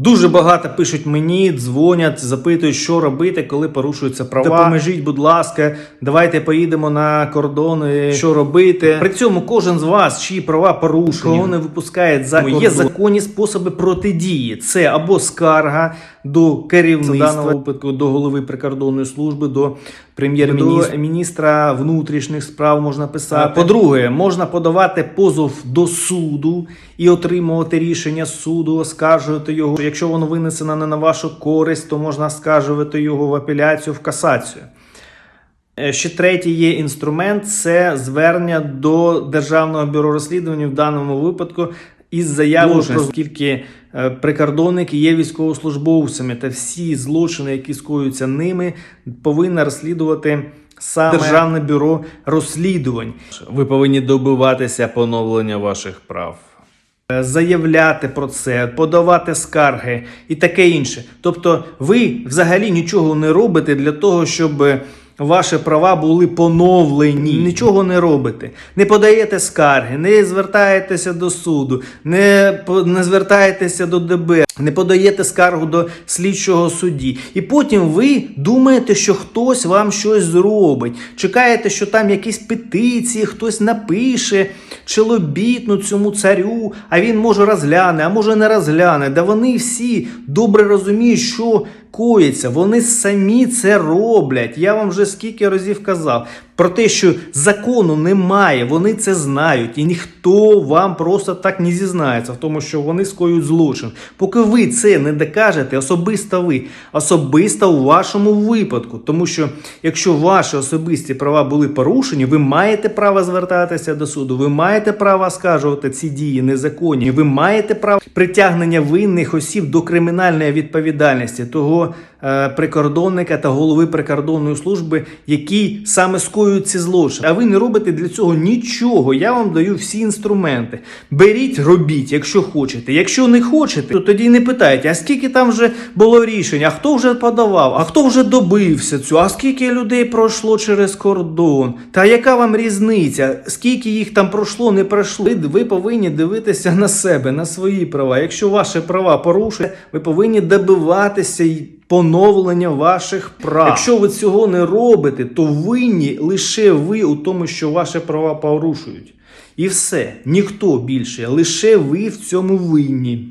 Дуже багато пишуть мені, дзвонять, запитують, що робити, коли порушуються права. Допоможіть, будь ласка, давайте поїдемо на кордони. Що робити? При цьому кожен з вас, чиї права порушені, кого не випускають за кордон. Є законні способи протидії. Це або скарга до керівництва, в даному випадку до голови прикордонної служби, до прем'єр-міністра міністра внутрішніх справ можна писати. По-друге, можна подавати позов до суду і отримувати рішення суду, оскаржувати його. Якщо воно винесено не на вашу користь, то можна оскаржувати його в апеляцію, в касацію. Е, Ще третій є інструмент це звернення до Державного бюро розслідувань в даному випадку із заявою про оскільки е, прикордонники є військовослужбовцями та всі злочини, які скоюються ними, повинна розслідувати. Саме Державне бюро розслідувань. Ви повинні добиватися поновлення ваших прав. Е, Заявляти про це, подавати скарги і таке інше. Тобто, ви взагалі нічого не робите для того, щоб ваші права були поновлені. Нічого не робите. Не подаєте скарги, не звертаєтеся до суду, не, не звертаєтеся до ДБР, не подаєте скаргу до слідчого судді. І потім ви думаєте, що хтось вам щось зробить. Чекаєте, що там якісь петиції, хтось напише челобітну цьому царю, а він може розгляне, а може не розгляне. Да вони всі добре розуміють, що коїться. Вони самі це роблять. Я вам вже скільки разів казав про те, що закону немає, вони це знають, і ніхто вам просто так не зізнається в тому, що вони скоюють злочин. Поки ви це не докажете, особисто ви, особисто у вашому випадку. Тому що якщо ваші особисті права були порушені, ви маєте право звертатися до суду, ви маєте право оскаржувати ці дії незаконні, ви маєте право притягнення винних осіб до кримінальної відповідальності того е, прикордонника та голови прикордонної служби, які саме скоюють ці злочини. А ви не робите для цього нічого. Я вам даю всі інструменти. Беріть, робіть, якщо хочете. Якщо не хочете, то тоді не питайте, а скільки там вже було рішень, а хто вже подавав, а хто вже добився цього, а скільки людей пройшло через кордон? Та яка вам різниця? Скільки їх там пройшло, не пройшло? Ви, ви повинні дивитися на себе, на свої права. Якщо ваші права порушують, ви повинні добиватися й поновлення ваших прав. Якщо ви цього не робите, то винні лише ви у тому, що ваші права порушують. І все, ніхто більше, лише ви в цьому винні.